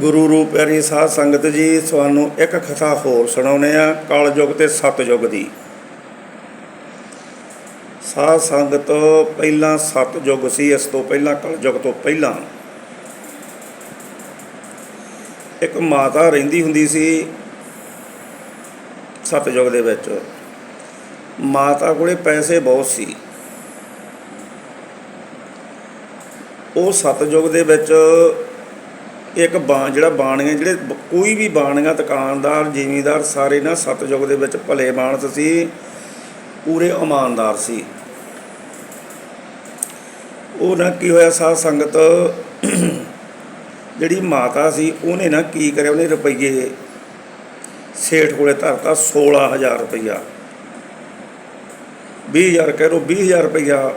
ਗੁਰੂ ਰੂਪ ਪਿਆਰੀ ਸਾਧ ਸੰਗਤ ਜੀ, ਤੁਹਾਨੂੰ ਇੱਕ ਕਥਾ ਹੋਰ ਸੁਣਾਉਨੇ ਆ ਕਲਯੁਗ ਤੇ ਸਤਯੁਗ ਦੀ। ਸਾਧ ਸੰਗਤ ਪਹਿਲਾਂ ਸਤਯੁਗ ਸੀ, ਇਸ ਤੋਂ ਪਹਿਲਾਂ ਕਲਯੁਗ ਤੋਂ ਪਹਿਲਾਂ। ਇੱਕ ਮਾਤਾ ਰਹਿੰਦੀ ਹੁੰਦੀ ਸੀ ਸਤਯੁਗ ਦੇ ਵਿੱਚ। ਮਾਤਾ ਕੋਲੇ ਪੈਸੇ ਬਹੁਤ ਸੀ। ਉਹ ਸਤਯੁਗ ਦੇ ਵਿੱਚ ਇੱਕ ਬਾਣ, ਜਿਹੜਾ ਬਾਣੀਆਂ, ਜਿਹੜੇ ਕੋਈ ਵੀ ਬਾਣੀਆਂ, ਦੁਕਾਨਦਾਰ, ਜ਼ਿਮੀਂਦਾਰ ਸਾਰੇ ਨਾ ਸਤਜੁਗ ਦੇ ਵਿੱਚ ਭਲੇ ਮਾਨਸ ਸੀ, ਪੂਰੇ ਇਮਾਨਦਾਰ ਸੀ। ਉਹ ਨਾ ਕੀ ਹੋਇਆ, ਸਾਧ ਸੰਗਤ ਜਿਹੜੀ ਮਾਤਾ ਸੀ, ਉਹਨੇ ਨਾ ਕੀ ਕਰਿਆ, ਉਹਨੇ ਰੁਪਈਏ ਸੇਠ ਕੋਲੇ ਧਰਤਾ 16000 ਰੁਪਈਆ। 20000 ਕਹਿ ਲਓ 20000 ਰੁਪਈਆ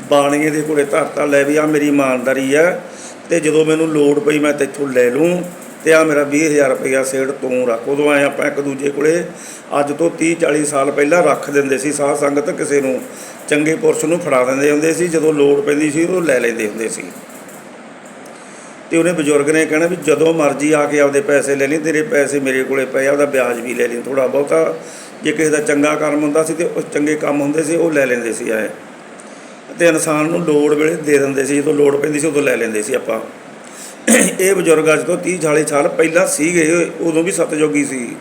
ਬਾਣੀਏ ਦੇ ਕੋਲੇ ਧਰਤਾ ਲੈ ਵੀ ਆ ਮੇਰੀ ਇਮਾਨਦਾਰੀ ਆ, ਤੇ ਜਦੋਂ ਮੈਨੂੰ ਲੋੜ ਪਈ ਮੈਂ ਤੇਥੋਂ ਲੈ ਲੂੰ, ਤੇ ਆ ਮੇਰਾ 20000 ਰੁਪਇਆ ਸੇਠ ਤੂੰ ਰੱਖ, ਉਦੋਂ ਆਏ ਆਪਾਂ ਇੱਕ ਦੂਜੇ ਕੋਲੇ ਅੱਜ ਤੋਂ 30 40 ਸਾਲ ਪਹਿਲਾਂ ਰੱਖ ਦਿੰਦੇ ਸੀ ਸਾਧ ਸੰਗਤ, ਕਿਸੇ ਨੂੰ ਚੰਗੇ ਪੁਰਸ਼ ਨੂੰ ਫੜਾ ਦਿੰਦੇ ਹੁੰਦੇ ਸੀ, ਜਦੋਂ ਲੋੜ ਪੈਂਦੀ ਸੀ ਉਹ ਲੈ ਲੈਂਦੇ ਹੁੰਦੇ ਸੀ। ਤੇ ਉਹਨੇ ਬਜ਼ੁਰਗ ਨੇ ਕਹਿਣਾ ਵੀ ਜਦੋਂ ਮਰਜ਼ੀ ਆ ਕੇ ਆਪਦੇ ਪੈਸੇ ਲੈ ਲਈ, ਤੇਰੇ ਪੈਸੇ ਮੇਰੇ ਕੋਲੇ ਪਏ ਆ ਉਹਦਾ ਵਿਆਜ ਵੀ ਲੈ ਲਈ ਥੋੜਾ ਬਹੁਤਾ। ਜੇ ਕਿਸੇ ਦਾ ਚੰਗਾ ਕਰਮ ਹੁੰਦਾ ਸੀ ਤੇ ਉਹ ਚੰਗੇ ਕੰਮ ਹੁੰਦੇ ਸੀ, ਉਹ ਲੈ ਲੈਂਦੇ ਸੀ ਆਏ। ਤੇ ਇਨਸਾਨ ਨੂੰ ਲੋੜ ਵੇਲੇ ਦੇ ਦਿੰਦੇ ਸੀ, ਜਦੋਂ ਲੋੜ ਪੈਂਦੀ ਸੀ ਉਦੋਂ ਲੈ ਲੈਂਦੇ ਸੀ ਆਪਾਂ। ਇਹ ਬਜ਼ੁਰਗ ਅੱਜ ਤੋਂ 30 40 ਸਾਲ ਪਹਿਲਾਂ ਸੀਗੇ, ਉਦੋਂ ਵੀ ਸਤਜੋਗੀ ਸੀ।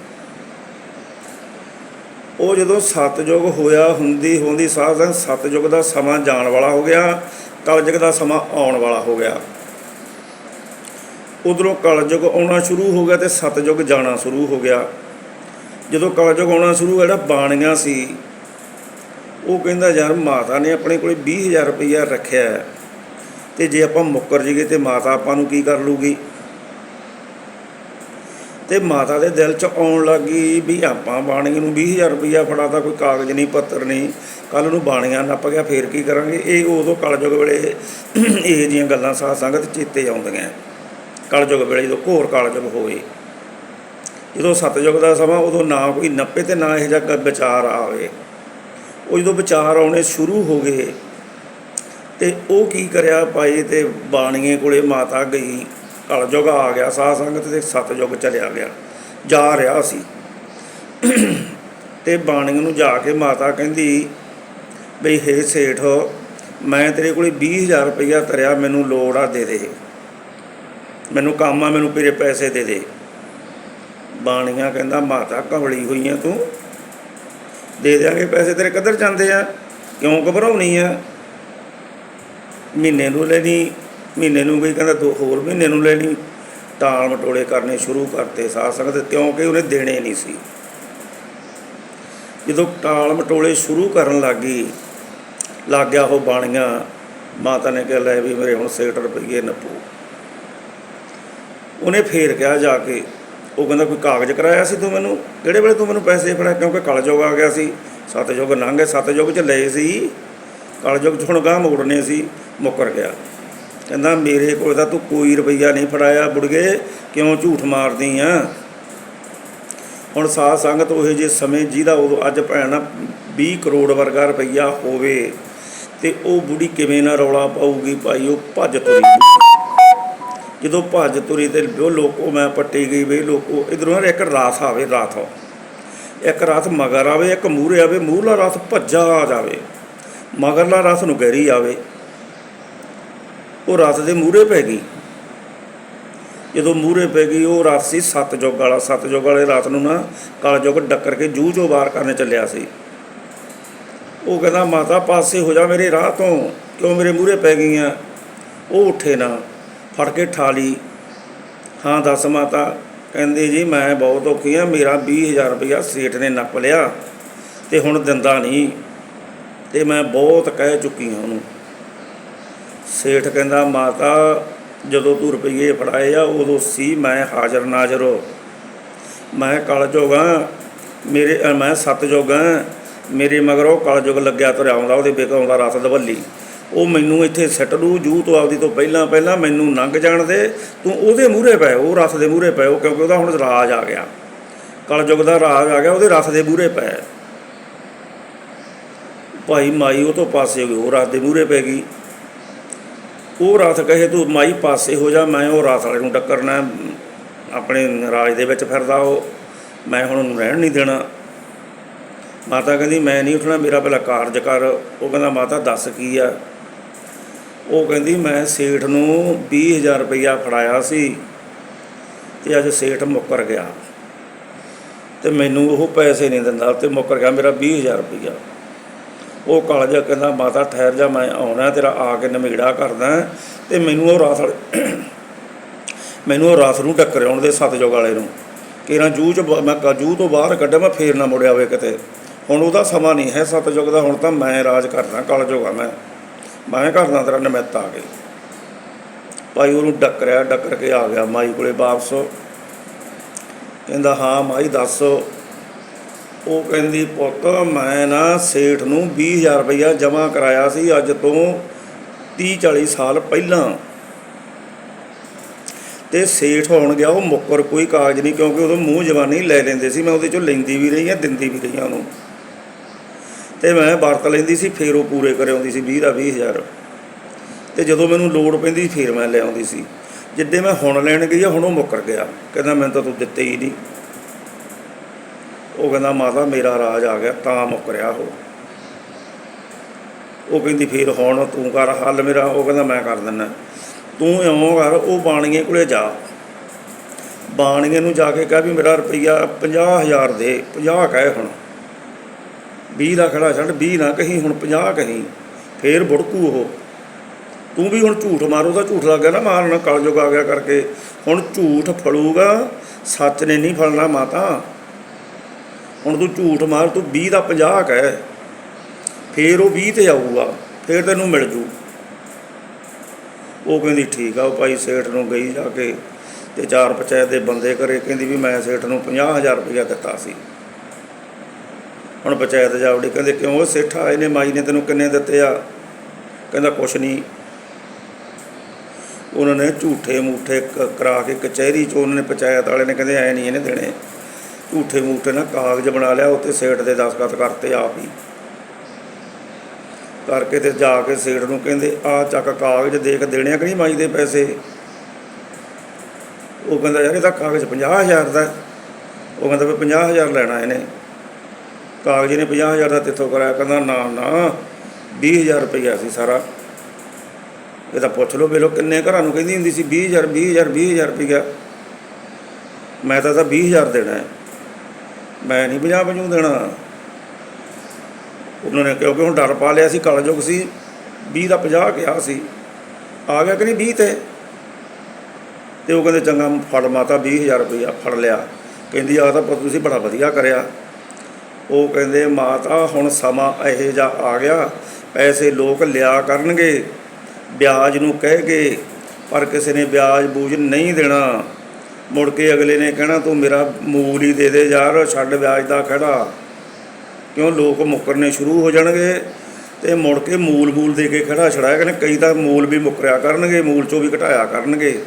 ਉਹ ਜਦੋਂ ਸਤਜੁਗ ਹੋਇਆ, ਹੁੰਦੀ ਹੁੰਦੀ ਸਾਧ ਸੰਗਤ ਦਾ ਸਮਾਂ ਜਾਣ ਵਾਲਾ ਹੋ ਗਿਆ, ਕਲਯੁਗ ਦਾ ਸਮਾਂ ਆਉਣ ਵਾਲਾ ਹੋ ਗਿਆ। ਉਧਰੋਂ ਕਲਯੁਗ ਆਉਣਾ ਸ਼ੁਰੂ ਹੋ ਗਿਆ ਤੇ ਸਤਜੁਗ ਜਾਣਾ ਸ਼ੁਰੂ ਹੋ ਗਿਆ। ਜਦੋਂ ਕਲਯੁਗ ਆਉਣਾ ਸ਼ੁਰੂ ਹੋਇਆ ਜਿਹੜਾ ਬਾਣੀਆਂ ਸੀ। ਉਹ ਕਹਿੰਦਾ, ਯਾਰ ਮਾਤਾ ਨੇ ਆਪਣੇ ਕੋਲੇ 20000 ਰੁਪਈਆ ਰੱਖਿਆ ਹੈ ਤੇ ਜੇ ਆਪਾਂ ਮੁੱਕਰ ਜੀਏ ਤੇ ਮਾਤਾ ਆਪਾਂ ਨੂੰ ਕੀ ਕਰ ਲੂਗੀ ਤੇ ਮਾਤਾ ਦੇ ਦਿਲ 'ਚ ਆਉਣ ਲੱਗੀ ਵੀ ਆਪਾਂ ਬਾਣੀ ਨੂੰ 20000 ਰੁਪਈਆ ਫੜਾਤਾ, ਕੋਈ ਕਾਗਜ਼ ਨਹੀਂ, ਪੱਤਰ ਨਹੀਂ। ਕੱਲ ਨੂੰ ਬਾਣੀਆਂ ਨੱਪ ਗਿਆ, ਫੇਰ ਕੀ ਕਰਾਂਗੇ? ਇਹ ਉਦੋਂ ਕਲਯੁਗ ਵੇਲੇ ਇਹ ਜੀਆਂ ਗੱਲਾਂ ਸਾਧ ਸੰਗਤ ਚੇਤੇ ਆਉਂਦੀਆਂ। ਕਲਯੁਗ ਵੇਲੇ ਜਦੋਂ ਘੋਰ ਕਲਯੁਗ ਹੋਵੇ ਜਦੋਂ ਸਤਯੁਗ ਦਾ ਸਮਾਂ, ਉਦੋਂ ਨਾ ਕੋਈ ਨੱਪੇ ਤੇ ਨਾ ਇਹ ਜਿਹਾ ਵਿਚਾਰ ਆਵੇ। ਉਹ ਜਦੋਂ ਵਿਚਾਰ ਆਉਣੇ ਸ਼ੁਰੂ ਹੋ ਗਏ ਤੇ ਉਹ ਕੀ ਕਰਿਆ ਭਾਈ ਤੇ ਬਾਣੀਏ ਕੋਲੇ ਮਾਤਾ ਗਈ, ਕਲਯੁਗ ਆ ਗਿਆ, ਸਾਧ ਸੰਗਤ ਤੇ ਸਤਯੁਗ ਚਲਿਆ ਗਿਆ, ਜਾ ਰਿਹਾ ਸੀ। ਤੇ ਬਾਣੀ ਨੂੰ ਜਾ ਕੇ ਮਾਤਾ ਕਹਿੰਦੀ, ਬਈ ਹੇ ਸੇਠ, ਮੈਂ ਤੇਰੇ ਕੋਲੇ 20000 ਰੁਪਇਆ ਤਰਿਆ ਮੈਨੂੰ ਲੋੜ ਆ ਦੇ ਦੇ। ਮੈਨੂੰ ਕੰਮ ਆ, ਮੈਨੂੰ ਤੇਰੇ ਪੈਸੇ ਦੇ ਦੇ। ਬਾਣੀਆਂ ਕਹਿੰਦਾ, ਮਾਤਾ ਕਵਲੀ ਹੋਈਆਂ ਤੂੰ ਦੇ ਦਿਆਂਗੇ ਪੈਸੇ, ਤੇਰੇ ਕਦਰ ਜਾਂਦੇ ਆ। ਕਿਉਂ ਘਬਰਾਉਣੀ ਆ? ਮਹੀਨੇ ਨੂੰ ਲੈਣੀ, ਮਹੀਨੇ ਨੂੰ ਵੀ ਕਹਿੰਦਾ ਦੋ ਹੋਰ ਮਹੀਨੇ ਨੂੰ ਲੈਣੀ। ਟਾਲ ਮਟੋਲੇ ਕਰਨੇ ਸ਼ੁਰੂ ਕਰਤੇ, ਸਾਧ ਸੰਗਤ, ਕਿਉਂਕਿ ਉਹਨੇ ਦੇਣੇ ਨਹੀਂ ਸੀ। ਜਦੋਂ ਟਾਲ ਮਟੋਲੇ ਸ਼ੁਰੂ ਕਰਨ ਲੱਗੀ, ਲੱਗ ਗਿਆ ਉਹ ਬਾਣੀਆਂ। ਮਾਤਾ ਨੇ ਕਿਹਾ, ਲੈ ਵੀ ਮੇਰੇ ਹੁਣ 60 ਰੁਪਏ ਨੱਪੋ। ਉਹਨੇ ਫੇਰ ਕਿਹਾ ਜਾ ਕੇ ਉਹ ਕਹਿੰਦਾ ਕੋਈ ਕਾਗਜ਼ ਕਰਾਇਆ ਸੀ ਤੂੰ ਮੈਨੂੰ? ਕਿਹੜੇ ਵੇਲੇ ਤੂੰ ਮੈਨੂੰ ਪੈਸੇ ਫੜਾ ਕਿਉਂਕਿ ਕਲਯੁਗ ਆ ਗਿਆ ਸੀ। ਸਤਯੁਗ ਲੰਘ ਗਏ, ਸਤਯੁਗ ਚ ਲਏ ਸੀ। ਕਲਯੁਗ ਚ ਹੁਣ ਗਾਂ ਮੋੜਨੇ ਸੀ, ਮੁੱਕਰ ਗਿਆ। ਕਹਿੰਦਾ ਮੇਰੇ ਕੋਲ ਤਾਂ ਤੂੰ ਕੋਈ ਰੁਪਈਆ ਨਹੀਂ ਫੜਾਇਆ, ਬੁੜਗੇ, ਕਿਉਂ ਝੂਠ ਮਾਰਦੀ ਆ? ਹੁਣ ਸਾਧ ਸੰਗਤ ਉਹ ਜੇ ਸਮੇਂ ਜਿਹਦਾ ਉਦੋਂ ਅੱਜ ਭੈਣ 20 ਕਰੋੜ ਵਰਗਾ ਰੁਪਈਆ ਹੋਵੇ ਤੇ ਉਹ ਬੁੜੀ ਕਿਵੇਂ ਨਾ ਰੌਲਾ ਪਾਊਗੀ ਭਾਈ, ਉਹ ਭੱਜ ਤੁਰੀ। ਜਦੋਂ ਭੱਜ ਤੁਰੀ ਤੇ ਉਹ ਲੋਕੋ ਮੈਂ ਪੱਟੀ ਗਈ ਵੇ ਲੋਕੋ, ਇਧਰੋਂ ਇੱਕ ਰਾਤ ਆਵੇ, ਰਾਤ ਇੱਕ ਰਾਤ ਮਗਰ ਆਵੇ, ਇੱਕ ਮੂਹਰੇ ਆਵੇ, ਮੂਹਰਲਾ ਰਾਤ ਭੱਜਾ ਆ ਜਾਵੇ। ਮਗਰਲਾ ਰਾਤ ਨੂੰ ਗਹਿਰੀ ਆਵੇ। ਉਹ ਰਾਤ ਦੇ ਮੂਹਰੇ ਪੈ ਗਈ। ਜਦੋਂ ਮੂਹਰੇ ਪੈ ਗਈ, ਉਹ ਰਾਤ ਸੀ ਸਤਜੁਗ ਵਾਲਾ। ਸਤਜੁਗ ਵਾਲੇ ਰਾਤ ਨੂੰ ਨਾ ਕਲਯੁਗ ਡੱਕਰ ਕੇ ਜੂਹ ਚੋਂ ਬਾਹਰ ਕਰਨ ਚੱਲਿਆ ਸੀ। ਉਹ ਕਹਿੰਦਾ, ਮਾਤਾ, ਪਾਸੇ ਹੋ ਜਾ ਮੇਰੇ ਰਾਹ ਤੋਂ। ਕਿਉਂ ਮੇਰੇ ਮੂਹਰੇ ਪੈ ਗਈਆਂ? ਉਹ ਉੱਠੇ ਨਾ। ਫੜ ਕੇ ਠਾ ਲਈ। ਹਾਂ, ਦੱਸ ਮਾਤਾ। ਕਹਿੰਦੇ, ਜੀ, ਮੈਂ ਬਹੁਤ ਔਖੀ ਆ। ਮੇਰਾ 20000 ਰੁਪਇਆ ਸੇਠ ਨੇ ਨੱਪ ਲਿਆ ਤੇ ਹੁਣ ਦਿੰਦਾ ਨਹੀਂ ਤੇ ਮੈਂ ਬਹੁਤ ਕਹਿ ਚੁੱਕੀ ਹਾਂ ਉਹਨੂੰ। ਸੇਠ ਕਹਿੰਦਾ, ਮਾਤਾ, ਜਦੋਂ ਤੂੰ ਰੁਪਈਏ ਫੜਾਏ ਆ, ਉਦੋਂ ਸੀ ਮੈਂ ਹਾਜ਼ਰ ਨਾਜ਼ਰ। ਮੈਂ ਕਲਯੁਗਾ ਮੇਰੇ, ਮੈਂ ਮੈਂ ਸਤਜੁਗਾ ਮੇਰੇ ਮਗਰੋਂ ਕਲਯੁਗ ਲੱਗਿਆ ਤੁਰਿਆ ਆਉਂਦਾ, ਉਹਦੇ ਬੇਕਾਉਂਦਾ ਰਸ ਦਵੱਲੀ। ਉਹ ਮੈਨੂੰ ਇੱਥੇ ਸੱਟ ਲੂ ਜੂ ਤੋਂ ਆਪਦੀ ਤੋਂ ਪਹਿਲਾਂ ਪਹਿਲਾਂ ਮੈਨੂੰ ਲੰਘ ਜਾਣ ਦੇ। ਤੂੰ ਉਹਦੇ ਮੂਹਰੇ ਪੈ, ਉਹ ਰਸ ਦੇ ਮੂਹਰੇ ਪੈ, ਉਹ ਕਿਉਂਕਿ ਉਹਦਾ ਹੁਣ ਰਾਜ ਆ ਗਿਆ। ਕਲਯੁਗ ਦਾ ਰਾਜ ਆ ਗਿਆ, ਉਹਦੇ ਰਸ ਦੇ ਮੂਹਰੇ ਪੈ। ਭਾਈ ਮਾਈ ਉਹ ਤੋਂ ਪਾਸੇ ਹੋ ਗਈ, ਉਹ ਰਸ ਦੇ ਮੂਹਰੇ ਪੈ ਗਈ। ਉਹ ਰਾਤ ਕਹੇ ਤੂੰ, ਮਾਈ ਪਾਸੇ ਹੋ ਜਾ, ਮੈਂ ਉਹ ਰਾਤ ਵਾਲੇ ਨੂੰ ਟੱਕਰਨਾ ਹੈ। ਆਪਣੇ ਰਾਜ ਦੇ ਵਿੱਚ ਫਿਰਦਾ ਉਹ। ਮੈਂ ਹੁਣ ਉਹਨੂੰ ਰਹਿਣ ਨਹੀਂ ਦੇਣਾ। ਮਾਤਾ ਕਹਿੰਦੀ, ਮੈਂ ਨਹੀਂ ਉੱਠਣਾ, ਮੇਰਾ ਪਹਿਲਾਂ ਕਾਰਜ ਕਰ। ਉਹ ਕਹਿੰਦਾ, ਮਾਤਾ ਦੱਸ ਕੀ ਆ? ਉਹ ਕਹਿੰਦੀ, ਮੈਂ ਸੇਠ ਨੂੰ 20000 ਰੁਪਈਆ ਫੜਾਇਆ ਸੀ ਤੇ ਅੱਜ ਸੇਠ ਮੁੱਕਰ ਗਿਆ। ਤੇ ਮੈਨੂੰ ਉਹ ਪੈਸੇ ਨਹੀਂ ਦਿੰਦਾ ਤੇ ਮੁੱਕਰ ਗਿਆ ਮੇਰਾ 20000 ਰੁਪਈਆ। ਉਹ ਕਾਲਜਾ ਕਹਿੰਦਾ, ਮਾਤਾ ਠਹਿਰ ਜਾ, ਮੈਂ ਆਉਣਾ, ਤੇਰਾ ਆ ਕੇ ਨਮੇੜਾ ਕਰਦਾ। ਤੇ ਮੈਨੂੰ ਉਹ ਰਾਤ ਮੈਨੂੰ ਉਹ ਰਾਤ ਨੂੰ ਟੱਕਰ ਆਉਣ ਦੇ ਸਤਜੁਗ ਵਾਲੇ ਨੂੰ ਕਿਰਾਂ ਜੂ ਚ ਮੈਂ ਕ- ਜੂ ਤੋਂ ਬਾਹਰ ਕੱਢਿਆ, ਮੈਂ ਫੇਰ ਨਾ ਮੁੜਿਆ ਹੋਵੇ ਕਿਤੇ। ਹੁਣ ਉਹਦਾ ਸਮਾਂ ਨਹੀਂ ਹੈ ਸਤਜੁਗ ਦਾ, ਹੁਣ ਤਾਂ ਮੈਂ ਰਾਜ ਕਰਦਾ ਕਲਯੁਗ ਮੈਂ। ਮੈਂ ਕਰਦਾ ਤੇਰਾ ਨਿਮਿੱਤ ਆ ਗਈ ਭਾਈ ਉਹਨੂੰ ਡੱਕਰਿਆ, ਡੱਕਰ ਕੇ ਆ ਗਿਆ ਮਾਈ ਕੋਲੇ ਵਾਪਸ। ਕਹਿੰਦਾ, ਹਾਂ ਮਾਈ, ਦੱਸ। ਉਹ ਕਹਿੰਦੀ, ਪੁੱਤ, ਮੈਂ ਨਾ ਸੇਠ ਨੂੰ 20000 ਰੁਪਇਆ ਜਮ੍ਹਾਂ ਕਰਾਇਆ ਸੀ ਅੱਜ ਤੋਂ 30 40 ਸਾਲ ਪਹਿਲਾਂ। ਤੇ ਸੇਠ ਹੋਣ ਗਿਆ, ਉਹ ਮੁੱਕਰ, ਕੋਈ ਕਾਗਜ਼ ਨਹੀਂ, ਕਿਉਂਕਿ ਉਦੋਂ ਮੂੰਹ ਜਵਾਨੀ ਲੈ ਲੈਂਦੇ ਸੀ। ਮੈਂ ਉਹਦੇ ਚੋਂ ਲੈਂਦੀ ਵੀ ਰਹੀ ਹਾਂ, ਦਿੰਦੀ ਵੀ ਰਹੀ ਹਾਂ ਉਹਨੂੰ। ਤੇ ਮੈਂ ਵਰਤ ਲੈਂਦੀ ਸੀ, ਫੇਰ ਉਹ ਪੂਰੇ ਕਰਾਉਂਦੀ ਸੀ 20 ਦਾ 20000 ਤੇ ਜਦੋਂ ਮੈਨੂੰ ਲੋੜ ਪੈਂਦੀ ਫੇਰ ਮੈਂ ਲੈ ਆਉਂਦੀ ਸੀ। ਜਿੱਦੇ ਮੈਂ ਹੁਣ ਲੈਣ ਗਈ ਆ, ਹੁਣ ਉਹ ਮੁੱਕਰ ਗਿਆ। ਕਹਿੰਦਾ, ਮੈਨੂੰ ਤਾਂ ਤੂੰ ਦਿੱਤੇ ਹੀ ਨਹੀਂ। ਉਹ ਕਹਿੰਦਾ, ਮਾਤਾ, ਮੇਰਾ ਰਾਜ ਆ ਗਿਆ, ਤਾਂ ਮੁੱਕਰਿਆ ਉਹ। ਉਹ ਕਹਿੰਦੀ, ਫੇਰ ਹੁਣ ਤੂੰ ਕਰ, ਹੱਲ ਮੇਰਾ। ਉਹ ਕਹਿੰਦਾ, ਮੈਂ ਕਰ ਦਿੰਦਾ ਤੂੰ ਇਉਂ ਕਰ, ਉਹ ਬਾਣੀਏ ਕੋਲੇ ਜਾ। ਬਾਣੀਏ ਨੂੰ ਜਾ ਕੇ ਕਹਿ ਵੀ, ਮੇਰਾ ਰੁਪਈਆ 50000 ਦੇ 50 ਕਹਿ ਹੁਣ। 20 ਦਾ ਖੜਾ ਛੱਡ 20 ਨਾ ਕਹੀਂ, ਹੁਣ 50 ਕਹੀਂ, ਫੇਰ ਬੁੜਕੂ ਉਹ। ਤੂੰ ਵੀ ਹੁਣ ਝੂਠ ਮਾਰੋ ਤਾਂ ਝੂਠ ਲੱਗ ਗਿਆ ਨਾ ਮਾਰਨ ਕਲਯੁਗ ਆ ਗਿਆ ਕਰਕੇ। ਹੁਣ ਝੂਠ ਫੜੂਗਾ, ਸੱਚ ਨੇ ਨਹੀਂ ਫੜਨਾ ਮਾਤਾ। ਹੁਣ ਤੂੰ ਝੂਠ ਮਾਰ, ਤੂੰ 20 ਦਾ 50 ਕਹਿ। ਫੇਰ ਉਹ 20 ਤੇ ਆਊਗਾ, ਫੇਰ ਤੈਨੂੰ ਮਿਲ ਜੂ। ਉਹ ਕਹਿੰਦੀ, ਠੀਕ ਆ, ਉਹ ਭਾਈ ਸੇਠ ਨੂੰ ਗਈ ਜਾ ਕੇ ਤੇ ਚਾਰ ਪੰਚਾਇਤ ਦੇ ਬੰਦੇ ਕਰੇ, ਕਹਿੰਦੀ ਵੀ ਮੈਂ ਸੇਠ ਨੂੰ 50000 ਰੁਪਇਆ ਦਿੱਤਾ ਸੀ। ਹੁਣ ਪੰਚਾਇਤ ਜਾਵੜੀ ਕਹਿੰਦੇ ਕਿਉਂ ਉਹ ਸੇਠ ਆਏ ਨੇ ਮਾਈ ਨੇ ਤੈਨੂੰ ਕਿੰਨੇ ਦਿੱਤੇ ਆ? ਕਹਿੰਦਾ ਕੁਛ ਨਹੀਂ ਉਹਨਾਂ ਨੇ ਝੂਠੇ ਮੂਠੇ ਕਰਾ ਕੇ ਕਚਹਿਰੀ ਚ ਉਹਨਾਂ ਨੇ ਪੰਚਾਇਤ ਵਾਲੇ ਨੇ ਕਹਿੰਦੇ ਐ ਨਹੀਂ ਇਹਨੇ ਦੇਣੇ। ਝੂਠੇ ਮੂਠੇ ਨਾਲ ਕਾਗਜ਼ ਬਣਾ ਲਿਆ ਉੱਤੇ ਸੇਠ ਦੇ ਦਸਖਤ ਕਰਤੇ ਆਪ ਹੀ। ਕਰਕੇ ਤੇ ਜਾ ਕੇ ਸੇਠ ਨੂੰ ਕਹਿੰਦੇ ਆ ਚੱਕ ਕਾਗਜ਼ ਦੇਖ, ਦੇਣੇ ਆ ਕਿ ਨਹੀਂ ਮਾਈ ਦੇ ਪੈਸੇ? ਉਹ ਕਹਿੰਦਾ ਯਾਰ ਇਹਦਾ ਕਾਗਜ਼ 50000 ਦਾ ਉਹ ਕਹਿੰਦਾ ਵੀ 50000 ਲੈਣਾ ਇਹਨੇ। ਕਾਗਜ਼ੀ ਨੇ 50000 ਦਾ ਤਿੱਥੋਂ ਕਰਾਇਆ, ਕਹਿੰਦਾ ਨਾ ਨਾ 20000 ਰੁਪਈਆ ਸੀ ਸਾਰਾ। ਇਹ ਤਾਂ ਪੁੱਛ ਲਓ ਵੇਲੋ ਕਿੰਨੇ ਘਰਾਂ ਨੂੰ ਕਹਿੰਦੀ ਹੁੰਦੀ ਸੀ 20000 20000 20000 ਰੁਪਈਆ। ਮੈਂ ਤਾਂ ਤਾਂ 20000 ਦੇਣਾ ਹੈ। ਮੈਂ ਨਹੀਂ 50 50 ਦੇਣਾ। ਉਹਨਾਂ ਨੇ ਕਿਉਂਕਿ ਹੁਣ ਡਰ ਪਾ ਲਿਆ ਸੀ, ਕਲਯੁਗ ਸੀ 20 ਦਾ 50 ਕਿਹਾ ਸੀ। ਆ ਗਿਆ ਕਿ ਨਹੀਂ 20 ਤੇ? ਤੇ ਉਹ ਕਹਿੰਦੇ ਚੰਗਾ ਫੜ ਮਾਤਾ 20000 ਰੁਪਇਆ ਫੜ ਲਿਆ। ਕਹਿੰਦੀ ਆ ਤਾਂ ਪੁੱਤ ਤੁਸੀਂ ਬੜਾ ਵਧੀਆ ਕਰਿਆ। ਉਹ ਕਹਿੰਦੇ, ਮਾਤਾ, ਹੁਣ ਸਮਾਂ ਇਹੋ ਜਿਹਾ ਆ ਗਿਆ। ਪੈਸੇ ਲੋਕ ਲਿਆ ਕਰਨਗੇ। ਵਿਆਜ ਨੂੰ ਕਹਿ ਕੇ ਪਰ ਕਿਸੇ ਨੇ ਵਿਆਜ ਬੂਝ ਨਹੀਂ ਦੇਣਾ। ਮੁੜ ਕੇ ਅਗਲੇ ਨੇ ਕਹਿਣਾ, ਤੂੰ ਮੇਰਾ ਮੂਲ ਹੀ ਦੇ ਦੇ ਯਾਰ, ਛੱਡ ਵਿਆਜ ਦਾ ਖੜਾ। ਕਿਉਂ ਲੋਕ ਮੁੱਕਰਨੇ ਸ਼ੁਰੂ ਹੋ ਜਾਣਗੇ? ਤੇ ਮੁੜ ਕੇ ਮੂਲ ਮੂਲ ਦੇ ਕੇ ਖੜਾ ਛੜਾਇਆ ਕਹਿੰਦੇ, ਕਈ ਤਾਂ ਮੂਲ ਵੀ ਮੁੱਕਰਿਆ ਕਰਨਗੇ, ਮੂਲ ਚੋਂ ਵੀ ਘਟਾਇਆ ਕਰਨਗੇ।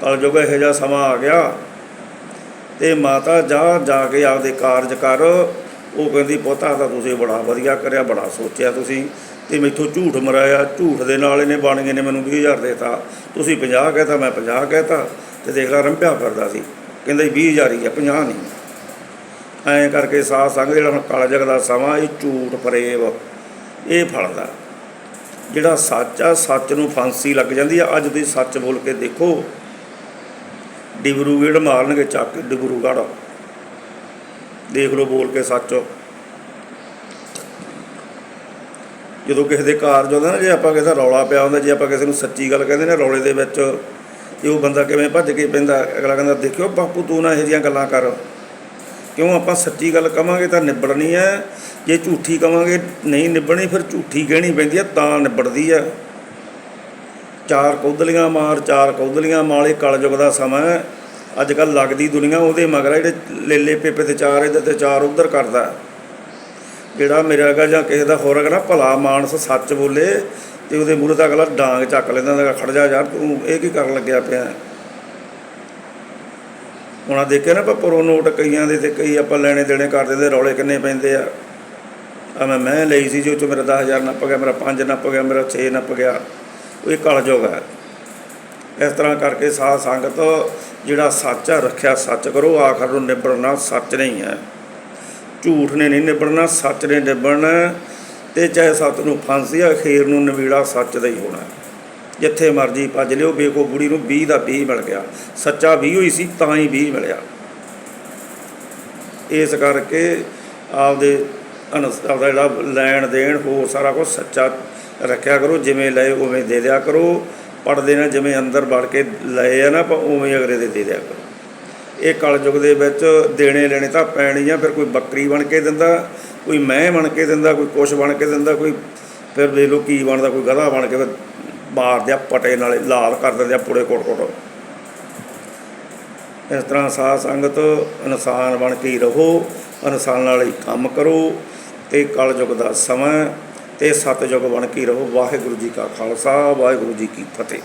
ਕਲਯੁਗ ਇਹੋ ਜਿਹਾ ਸਮਾਂ ਆ ਗਿਆ। ਤੇ ਮਾਤਾ ਜਾ ਜਾ ਕੇ ਆਪਦੇ ਕਾਰਜ ਕਰ। ਉਹ ਕਹਿੰਦੀ, ਪੁੱਤਾ, ਤਾਂ ਤੁਸੀਂ ਬੜਾ ਵਧੀਆ ਕਰਿਆ, ਬੜਾ ਸੋਚਿਆ ਤੁਸੀਂ। ਤੇ ਮੈਥੋਂ ਝੂਠ ਮਰਾਇਆ, ਝੂਠ ਦੇ ਨਾਲ ਇਹਨੇ ਬਾਣੀਏ ਨੇ ਮੈਨੂੰ 20000 ਦੇਤਾ ਤੁਸੀਂ 50 ਕਹਿਤਾ, ਮੈਂ 50 ਕਹਿਤਾ। ਤੇ ਦੇਖ ਲੈ, ਰੰਭਿਆ ਕਰਦਾ ਸੀ। ਕਹਿੰਦਾ ਜੀ 20000 ਹੀ ਆ 50 ਨਹੀਂ। ਐਂ ਕਰਕੇ ਸਾਧ ਸੰਗ ਜਿਹੜਾ ਹੁਣ ਕਾਲਾ ਜਗ ਦਾ ਸਮਾਂ, ਇਹ ਝੂਠ ਫਰੇਬ ਇਹ ਫਲਦਾ। ਜਿਹੜਾ ਸੱਚ ਆ, ਸੱਚ ਨੂੰ ਫਾਂਸੀ ਲੱਗ ਜਾਂਦੀ ਆ। ਅੱਜ ਤੁਸੀਂ ਸੱਚ ਬੋਲ ਕੇ ਦੇਖੋ ਡਿਬਰੂਗੜ੍ਹ ਮਾਰਨਗੇ ਚੱਕ ਕੇ ਡਿਬਰੂਗੜ੍ਹ ਦੇਖ ਲਓ ਬੋਲ ਕੇ ਸੱਚ। ਜਦੋਂ ਕਿਸੇ ਦੇ ਕਾਰਜ ਹੁੰਦਾ ਨਾ, ਜੇ ਆਪਾਂ ਕਿਸੇ ਦਾ ਰੌਲਾ ਪਿਆ ਹੁੰਦਾ, ਜੇ ਆਪਾਂ ਕਿਸੇ ਨੂੰ ਸੱਚੀ ਗੱਲ ਕਹਿੰਦੇ ਨੇ ਰੌਲੇ ਦੇ ਵਿੱਚ ਤੇ ਉਹ ਬੰਦਾ ਕਿਵੇਂ ਭੱਜ ਕੇ ਪੈਂਦਾ, ਅਗਲਾ ਕਹਿੰਦਾ, ਦੇਖਿਓ ਬਾਪੂ, ਤੂੰ ਨਾ ਇਹੋ ਜਿਹੀਆਂ ਗੱਲਾਂ ਕਰ। ਕਿਉਂ ਆਪਾਂ ਸੱਚੀ ਗੱਲ ਕਵਾਂਗੇ ਤਾਂ ਨਿਬੜਨੀ ਹੈ। ਜੇ ਝੂਠੀ ਕਵਾਂਗੇ, ਨਹੀਂ ਨਿਬੜਨੀ, ਫਿਰ ਝੂਠੀ ਕਹਿਣੀ ਪੈਂਦੀ ਹੈ, ਤਾਂ ਨਿਬੜਦੀ ਹੈ। ਚਾਰ ਕੌਦਲੀਆਂ ਮਾਰ, ਚਾਰ ਕੌਦਲੀਆਂ ਮਾਲੇ, ਕਲਯੁਗ ਦਾ ਸਮਾਂ ਅੱਜ ਕੱਲ ਲੱਗਦੀ ਦੁਨੀਆ ਉਹਦੇ ਮਗਰ ਜਿਹੜੇ ਲੇਲੇ ਪੇਪੇ ਤੇ ਚਾਰ, ਇਹਦੇ ਤੇ ਚਾਰ ਉੱਧਰ ਕਰਦਾ ਜਿਹੜਾ ਮੇਰਾ ਹੈਗਾ ਜਾਂ ਕਿਸੇ ਦਾ ਹੋਰ ਹੈਗਾ ਨਾ ਭਲਾ ਮਾਨਸ ਸੱਚ ਬੋਲੇ ਤੇ ਉਹਦੇ ਮੂਹਰੇ ਤਾਂ ਅਗਲਾ ਡਾਂਗ ਚੱਕ ਲੈਂਦਾ ਹੁੰਦਾ, ਖੜ ਜਾ ਯਾਰ, ਤੂੰ ਇਹ ਕੀ ਕਰਨ ਲੱਗਿਆ ਪਿਆ ਹੁਣ ਦੇਖਿਆ ਨਾ ਆਪਾਂ ਪਰੋ ਨੋਟ ਕਈਆਂ ਦੇ ਤੇ ਕਈ ਆਪਾਂ ਲੈਣੇ ਦੇਣੇ ਕਰ ਦਿੰਦੇ, ਰੌਲੇ ਕਿੰਨੇ ਪੈਂਦੇ ਆ। ਆ ਮੈਂ ਮੈਂ ਲਈ ਸੀ ਜੋ ਚ ਮੇਰਾ 10000 ਨੱਪ ਗਿਆ, ਮੇਰਾ 5 ਨੱਪ ਗਿਆ, ਮੇਰਾ 6 ਨੱਪ ਗਿਆ। ਉਹ ਇਹ ਕਲਯੁਗ ਹੈ। ਇਸ ਤਰ੍ਹਾਂ ਕਰਕੇ ਸਾਧ ਸੰਗਤ ਜਿਹੜਾ ਸੱਚ ਹੈ, ਰੱਖਿਆ ਸੱਚ ਕਰੋ, ਆਖਰ ਨੂੰ ਨਿਬੜਨਾ ਸੱਚ ਨਹੀਂ ਹੈ। ਝੂਠ ਨੇ ਨਹੀਂ ਨਿਬੜਨਾ ਸੱਚ ਨੇ ਨਿਬੜਨਾ ਤੇ ਚਾਹੇ ਸੱਤ ਨੂੰ ਫਾਂਸੀ ਆ, ਅਖੀਰ ਨੂੰ ਨਵੀੜਾ ਸੱਚ ਦਾ ਹੀ ਹੋਣਾ। ਜਿੱਥੇ ਮਰਜ਼ੀ ਭੱਜ ਲਿਓ ਬੇਕੋ ਬੁੜੀ ਨੂੰ 20 ਦਾ 20 ਮਿਲ ਗਿਆ। ਸੱਚਾ 20 ਹੋਈ ਸੀ, ਤਾਂ ਹੀ 20 ਮਿਲਿਆ। ਇਸ ਕਰਕੇ ਆਪਦੇ ਅਨਸ, ਆਪਦਾ ਜਿਹੜਾ ਲੈਣ ਦੇਣ ਹੋਰ ਸਾਰਾ ਕੁਝ ਸੱਚਾ ਰੱਖਿਆ ਕਰੋ, ਜਿਵੇਂ ਲਏ ਉਵੇਂ ਦੇ ਦਿਆ ਕਰੋ। ਪੜਦੇ ਨਾ ਜਿਵੇਂ ਅੰਦਰ ਵੜ ਕੇ ਲਏ ਆ ਨਾ, ਆਪਾਂ ਉਵੇਂ ਅਗਰੇ ਦੇ ਦੇ ਦਿਆ ਕਰੋ। ਇਹ ਕਲਯੁਗ ਦੇ ਵਿੱਚ ਦੇਣੇ ਲੈਣੇ ਤਾਂ ਪੈਣੀ ਆ, ਫਿਰ ਕੋਈ ਬੱਕਰੀ ਬਣ ਕੇ ਦਿੰਦਾ, ਕੋਈ ਮੈਂ ਬਣ ਕੇ ਦਿੰਦਾ, ਕੋਈ ਕੁਛ ਬਣ ਕੇ ਦਿੰਦਾ, ਕੋਈ ਫਿਰ ਵੇਖ ਲਓ ਕੀ ਬਣਦਾ, ਕੋਈ ਗਧਾ ਬਣ ਕੇ ਫਿਰ ਮਾਰ ਦਿਆ ਪਟੇ ਨਾਲੇ, ਲਾਲ ਕਰ ਦਿੰਦੇ ਆ ਪੁੜੇ ਕੋਟ ਕੋਟ। ਇਸ ਤਰ੍ਹਾਂ ਸਾਧ ਸੰਗਤ ਇਨਸਾਨ ਬਣ ਕੇ ਹੀ ਰਹੋ, ਇਨਸਾਨ ਨਾਲ ਹੀ ਕੰਮ ਕਰੋ, ਤੇ ਕਲਯੁਗ ਦਾ ਸਮਾਂ ਤੇ ਸਤਯੁਗ ਬਣ ਕੇ ਰਹੋ। ਵਾਹਿਗੁਰੂ ਜੀ ਕਾ ਖਾਲਸਾ ਵਾਹਿਗੁਰੂ ਜੀ ਕੀ ਫਤਿਹ।